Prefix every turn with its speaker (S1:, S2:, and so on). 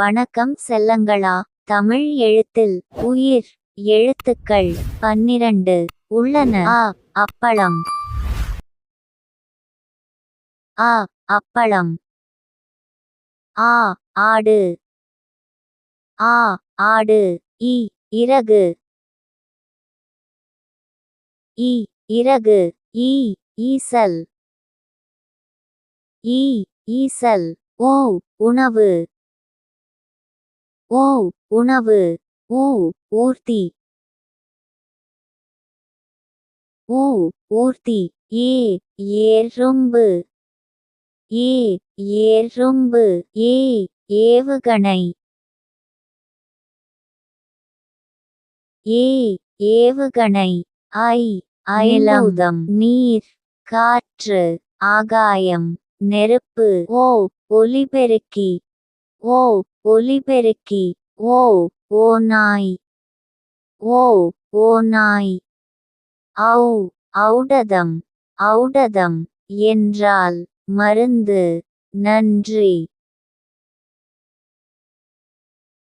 S1: வணக்கம் செல்லங்களா. தமிழ் எழுத்தில் உயிர் எழுத்துக்கள் பன்னிரண்டு. உள்ளன. ஆ அப்பளம். ஆ அப்பளம். ஆ ஆடு. ஆ ஆடு. இ இறகு. இ இறகு. ஈ ஈசல். ஈ ஈசல். ஓ உணவு. ஓ உணவு. ஓ ஊர்த்தி. ஓ ஊர்த்தி. ஏ ஏரும்பு ஏ ஏரும்பு ஏ ஏவுகணை. ஏ ஏவுகணை. ஐ அயலௌதம் நீர் காற்று. ஆகாயம். நெருப்பு. ஓ ஒலிபெருக்கி. ஓ ஒலிபெருக்கி ஓ ஓ நாய் ஓ ஓ நாய். ஔ ஔடதம் ஔடதம் என்றால் மருந்து நன்றி.